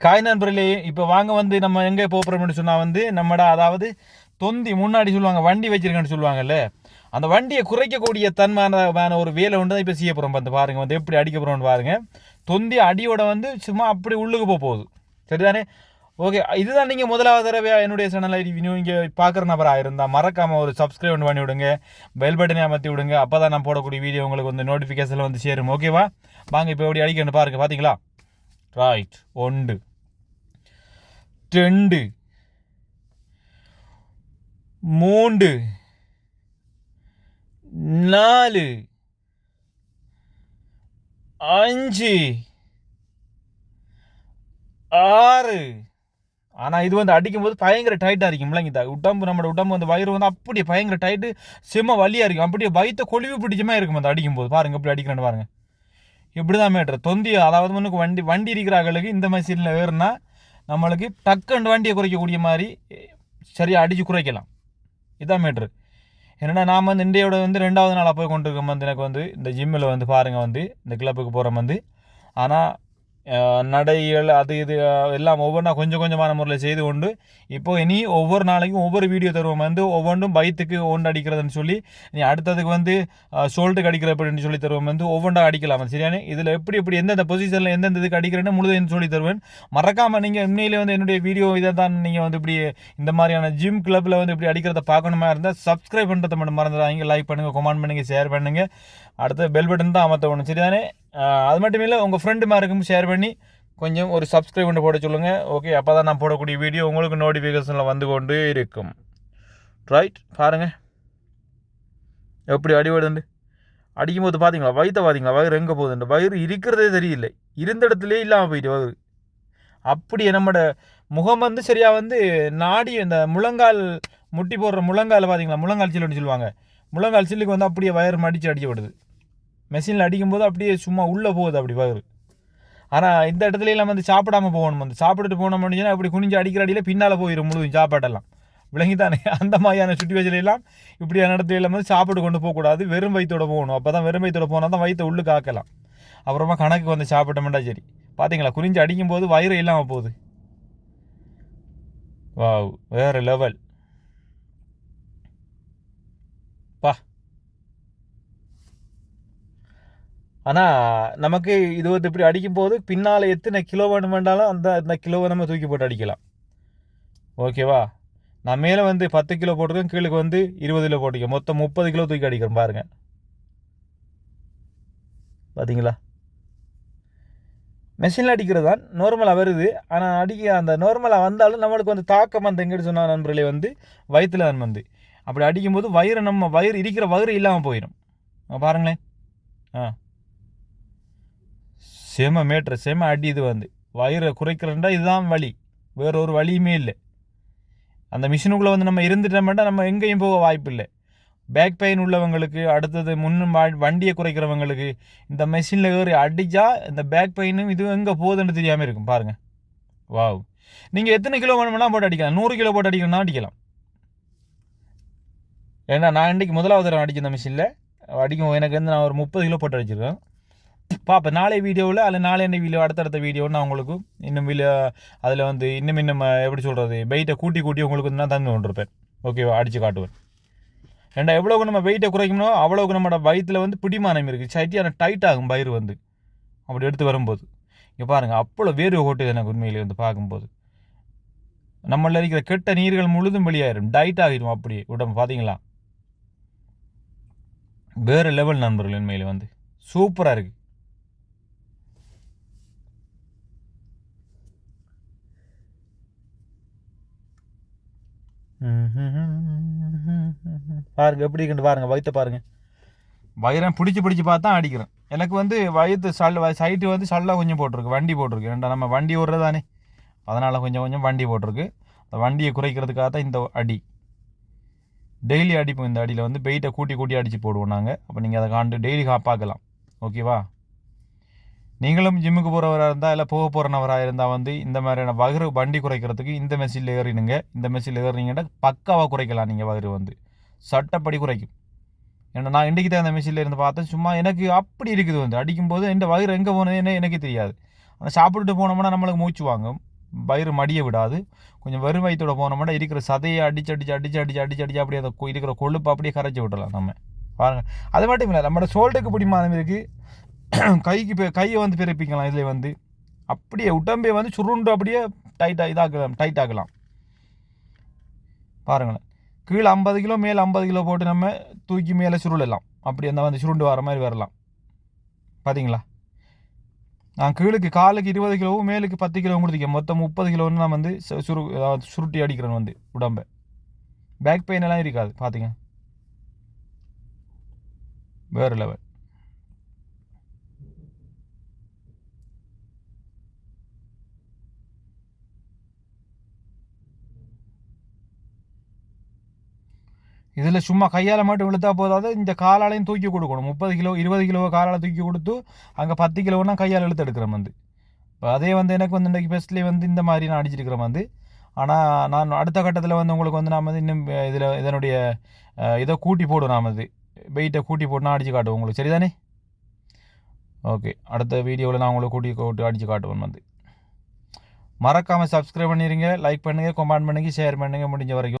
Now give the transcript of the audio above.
காய் நண்பர்களே இப்போ வாங்க வந்து நம்ம எங்கே போகிறோம்னு சொன்னால் வந்து நம்மட அதாவது தொந்தி முன்னாடி சொல்லுவாங்க வண்டி வச்சிருக்கேன்னு சொல்லுவாங்கல்ல அந்த வண்டியை குறைக்கக்கூடிய தன்மையான ஒரு வேலை ஒன்று தான் இப்போ செய்ய போகிறோம் வந்து பாருங்கள் வந்து எப்படி அடிக்க போகிறோம்னு பாருங்கள் தொந்தி அடியோட வந்து சும்மா அப்படி உள்ளுக்கு போக போகுது. சரிதானே? ஓகே இதுதான் நீங்கள் முதலாவது தடவையாக என்னுடைய சேனலை இங்கே பார்க்குற நபராக இருந்தால் மறக்காமல் ஒரு சப்ஸ்கிரைப் பண்ணி விடுங்க. பெல் பட்டனை அமர்த்தி விடுங்க. அப்போ தான் நான் போடக்கூடிய வீடியோ உங்களுக்கு வந்து நோட்டிஃபிகேஷனில் வந்து சேரும். ஓகேவா வாங்க இப்போ எப்படி அடிக்கணும் பாருங்கள் பார்த்தீங்களா ரைட் ஒன்று. ரெண்டு. மூன்று. நாலு. அஞ்சு. ஆறு. ஆனால் இது வந்து அடிக்கும்போது பயங்கர டைட்டாக இருக்கும் இல்லைங்க உடம்பு நம்மளோட உடம்பு வந்து வயிறு வந்து அப்படியே பயங்கர டைட்டு செம்ம வலியாக இருக்கும். அப்படியே வயிற்ற கொழிவு பிடிச்சமா இருக்கும் அந்த அடிக்கும்போது. பாருங்க எப்படி அடிக்கிறேன்னு பாருங்க. இப்படி தான் மேட்ரு. தொந்தி அதாவது முன்னுக்கு வண்டி வண்டி இருக்கிறாங்களுக்கு இந்த மாதிரி சீனில் ஏறுனா நம்மளுக்கு டக்குன்னு வண்டியை குறைக்கக்கூடிய மாதிரி சரியாக அடித்து குறைக்கலாம். இதுதான் மேட்ரு. என்னடா நாம் வந்து இந்தியாவோட வந்து ரெண்டாவது நாளாக போய் கொண்டிருக்கோம் வந்து எனக்கு வந்து இந்த ஜிம்மில் வந்து பாருங்கள் வந்து இந்த கிளப்புக்கு போகிற வந்து. ஆனால் நடைகள் அது இது எல்லாம் ஒவ்வொன்றா கொஞ்சம் கொஞ்சமான முறையில் செய்து கொண்டு இப்போது இனி ஒவ்வொரு நாளைக்கும் ஒவ்வொரு வீடியோ தருவோம். வந்து ஒவ்வொன்றும் பைத்துக்கு ஒன்று அடிக்கிறதுன்னு சொல்லி நீ அடுத்ததுக்கு வந்து சோல்ட்டுக்கு அடிக்கிற அப்படின்னு சொல்லி தருவோம். வந்து ஒவ்வொன்றா அடிக்கலாம். சரியான இதில் எப்படி எப்படி எந்தெந்த பொசிஷனில் எந்தெந்த இதுக்கு அடிக்கிறேன்னு முழுதுன்னு சொல்லி தருவேன். மறக்காமல் நீங்கள் உண்மையிலே வந்து என்னுடைய வீடியோ இதை தான் நீங்கள் வந்து இப்படி இந்த மாதிரியான ஜிம் கிளப்பில் வந்து இப்படி அடிக்கிறத பார்க்கணுமா இருந்தால் சப்ஸ்கிரைப் பண்ணுறதை மட்டும் மறந்துடாங்க லைக் பண்ணுங்கள் கமெண்ட் பண்ணுங்கள் ஷேர் பண்ணுங்கள் அடுத்து பெல் பட்டன் தான் அமர்த்த சரிதானே? அது மட்டும் இல்லை உங்கள் ஃப்ரெண்டு மாருக்கும் ஷேர் பண்ணி கொஞ்சம் ஒரு சப்ஸ்கிரைப் பண்ணி போட சொல்லுங்கள் ஓகே அப்போ தான் நான் போடக்கூடிய வீடியோ உங்களுக்கு நோட்டிஃபிகேஷனில் வந்து கொண்டு இருக்கும். ரைட் பாருங்கள் எப்படி அடிபடுது அடிக்கும்போது பார்த்தீங்களா வயிற்ற பார்த்தீங்களா வயிறு எங்கே போகுதுண்டு? வயிறு இருக்கிறதே தெரியல. இருந்த இடத்துலேயே இல்லாமல் போயிட்டு வயிறு அப்படி நம்மட முகம் வந்து சரியாக வந்து நாடி இந்த முழங்கால் முட்டி போடுற முழங்கால் பார்த்தீங்களா முழங்கால் சில்லுன்னு சொல்லுவாங்க. முழங்கால் சில்லுக்கு வந்து அப்படியே வயிறு மடித்து அடிக்கப்படுது மெஷினில் அடிக்கும்போது அப்படியே சும்மா உள்ளே போகுது அப்படி வயிறு ஆனால் இந்த இடத்துல நம்ம வந்து சாப்பிடாம போகணும். வந்து சாப்பிட்டுட்டு போனோம் அப்படின்னா அப்படி குனிஞ்சு அடிக்கிற அடியில் பின்னால் போயிடும் முழுதும் சாப்பாட்டெல்லாம் விளங்கித்தானே அந்த மாதிரியான சுச்சுவேஷன் இப்படியான இடத்துல வந்து சாப்பிட்டு கொண்டு போகக்கூடாது. வெறும் வயிற்றோட போகணும். அப்போ தான் வெறும் வயிற்றோட போனால் தான் வயிற்று உள்ளு காக்கலாம் அப்புறமா கணக்கு வந்து சாப்பிட்டோம்டா சரி. பார்த்தீங்களா குனிஞ்சு அடிக்கும்போது வயிறு இல்லாமல் போகுது. வாவ் வேறு லெவல் ஆனால் நமக்கு இது வந்து இப்படி அடிக்கும்போது பின்னால் எத்தனை கிலோ வேணும் வேண்டாலும் அந்த அந்த கிலோவை நம்ம தூக்கி போட்டு அடிக்கலாம். ஓகேவா நான் மேலே வந்து பத்து கிலோ போட்டிருக்கேன் கீழுக்கு வந்து இருபது கிலோ போட்டிருக்கேன். மொத்தம் முப்பது கிலோ தூக்கி அடிக்கிறேன் பாருங்கள் பார்த்தீங்களா மெஷினில் அடிக்கிறது தான் நார்மலாக வருது. ஆனால் அடிக்க அந்த நார்மலாக வந்தாலும் நம்மளுக்கு வந்து தாக்கம் அந்த எங்கிட்டு சொன்ன நண்பர்களே வந்து வயிற்றில் தான் வந்து. அப்படி அடிக்கும்போது வயிறு நம்ம வயிறு இருக்கிற வயிறு இல்லாமல் போயிடும். பாருங்களேன். ஆ. செம மேட்ரு செம அடி இது வந்து. வயிறை குறைக்கிறண்டா இதுதான் வழி வேற ஒரு வழியுமே இல்லை. அந்த மிஷினுக்குள்ளே வந்து நம்ம இருந்துட்டோம்னா நம்ம எங்கேயும் போக வாய்ப்பு இல்லை பேக் பெயின் உள்ளவங்களுக்கு அடுத்தது முன்னும் வண்டியை குறைக்கிறவங்களுக்கு இந்த மெஷினில் ஏறி அடித்தா இந்த பேக் பெயினும் இது எங்கே போகுதுன்னு தெரியாமல் இருக்கும். பாருங்கள் வாவ். நீங்கள் எத்தனை கிலோ வேணுமெல்லாம் போட்டு அடிக்கலாம். நூறு கிலோ போட்டு அடிக்கணும்னா அடிக்கலாம். ஏன்னா நான் இன்றைக்கு முதலாவது தடவை அடிச்ச இந்த மிஷினில் அடிக்கும் எனக்கு வந்து நான் ஒரு முப்பது கிலோ போட்டு அடிச்சிருக்கேன். பார்ப்பேன் நாளை வீடியோவில் அல்ல நாளை என்ன வீடியோ அடுத்தடுத்த வீடியோ நான் உங்களுக்கு இன்னும் வீடியோ அதில் வந்து இன்னும் இன்னும் எப்படி சொல்கிறது வெயிட்டை கூட்டி கூட்டி உங்களுக்கு வந்து நான் தந்து கொண்டிருப்பேன். ஓகேவா அடித்து காட்டுவேன். ஏண்டா எவ்வளோக்கு நம்ம வெயிட்டை குறைக்கணும் அவ்வளோக்கு நம்மளோட வயிற்றில் வந்து பிடிமானம் இருக்குது சட்டியான டைட் ஆகும் பயிர் வந்து. அப்படி எடுத்து வரும்போது. இங்கே பாருங்கள் அவ்வளோ வேர்வை ஓட்டுது எனக்கு உண்மையிலே வந்து பார்க்கும்போது. நம்மளில் இருக்கிற கெட்ட நீர்கள் முழுதும் வெளியாயிரும். டைட் ஆகிடும் அப்படியே. உடம்பு பார்த்தீங்களா வேறு லெவல் நண்பர்கள் உண்மையில் வந்து. சூப்பராக இருக்குது பாருங்க எப்படி இருக்குன்னு பாருங்க வயிற்ற பாருங்க. வயிறம் பிடிச்சி பிடிச்சி பார்த்தா அடிக்கிறேன் எனக்கு வந்து வயிற்று சல் சைட்டு வந்து சல்லாக கொஞ்சம் போட்டிருக்கு வண்டி போட்டிருக்கு. ரெண்டா நம்ம வண்டி ஓடுறதானே? அதனால் கொஞ்சம் கொஞ்சம் வண்டி போட்டிருக்கு. அந்த வண்டியை குறைக்கிறதுக்காக தான் இந்த அடி. டெய்லி அடிப்போம் இந்த அடியில் வந்து வெயிட்டை கூட்டி கூட்டி அடித்து போடுவோம் நாங்கள் அப்போ நீங்கள் அதை காண்டு டெய்லி பார்க்கலாம். ஓகேவா நீங்களும் ஜிம்முக்கு போகிறவராக இருந்தால் இல்லை போக போகிறவராக இருந்தால் வந்து இந்த மாதிரியான வகுறு வண்டி குறைக்கிறதுக்கு இந்த மெஷினில் ஏறினுங்க இந்த மெஷினில் ஏறினீங்கன்னா பக்காவாக குறைக்கலாம் நீங்கள் வகுறு வந்து. சட்டப்படி குறைக்கும். ஏன்னா நான் இன்றைக்கு தான் அந்த மெஷினில் இருந்து பார்த்தேன். சும்மா எனக்கு அப்படி இருக்குது வந்து. அடிக்கும்போது இந்த வயிறு எங்கே போனதுன்னு எனக்கு தெரியாது. ஆனால் சாப்பிட்டுட்டு போனோம்னா நம்மளுக்கு மூச்சு வாங்கும். வயிறு மடிய விடாது. கொஞ்சம் வெறும் வயிற்றோட போனோம்னா இருக்கிற சதையை அடிச்சு அடிச்சு அடிச்சு அடிச்சு அடிச்சு அடிச்சு அப்படியே அந்த இருக்கிற கொழுப்பு அப்படியே கரைச்சி விடலாம் நம்ம. பாருங்கள் அது மட்டும் இல்லை நம்மளோட சோல்டுக்கு பிடிமானம் இருக்குது கைக்கு பெ- கையை வந்து பிறப்பிக்கலாம் இதில் வந்து. அப்படியே உடம்பை வந்து சுருண்டு அப்படியே டைட்டாக இதாக்கலாம் டைட் ஆக்கலாம். பாருங்களேன். கீழே ஐம்பது கிலோ மேலே ஐம்பது கிலோ போட்டு நம்ம தூக்கி மேலே சுருளலாம். அப்படி அந்த வந்து சுருண்டு வர மாதிரி வரலாம். பார்த்தீங்களா நான் கீழுக்கு காலுக்கு இருபது கிலோவும் மேலுக்கு பத்து கிலோ கொடுத்துருக்கேன் மொத்தம் முப்பது கிலோன்னு நான் வந்து சு- சுரு அதாவது சுருட்டி அடிக்கிறேன் வந்து உடம்பை. பேக் பெயின் எல்லாம் இருக்காது பார்த்தீங்க வேறு லெவல் இதில் சும்மா கையால் மட்டும் இழுத்தா போதாது. இந்த காலாலையும் தூக்கி கொடுக்கணும். முப்பது கிலோ இருபது கிலோ காலால் தூக்கி கொடுத்து அங்கே பத்து கிலோனா கையால் இழுத்து எடுக்கிற வந்து இப்போ அதே வந்து எனக்கு வந்து இன்றைக்கி ஃபெஸ்ட்லேயே வந்து இந்த மாதிரி நான் அடிச்சிருக்கிற வந்து ஆனால் நான் அடுத்த கட்டத்தில் வந்து உங்களுக்கு வந்து நான் வந்து இன்னும் இதில் இதனுடைய இதை கூட்டி போடும் நான் இது வெயிட்டை கூட்டி போட்டு நான் அடித்து காட்டுவோம் உங்களுக்கு. சரிதானே? ஓகே அடுத்த வீடியோவில் நான் உங்களுக்கு கூட்டி கூட்டி அடித்து காட்டுவேன் வந்து மறக்காமல் சப்ஸ்கிரைப் பண்ணிடுங்க லைக் பண்ணுங்கள் கமெண்ட் பண்ணுங்கள் ஷேர் பண்ணுங்கள் முடிஞ்ச வரைக்கும்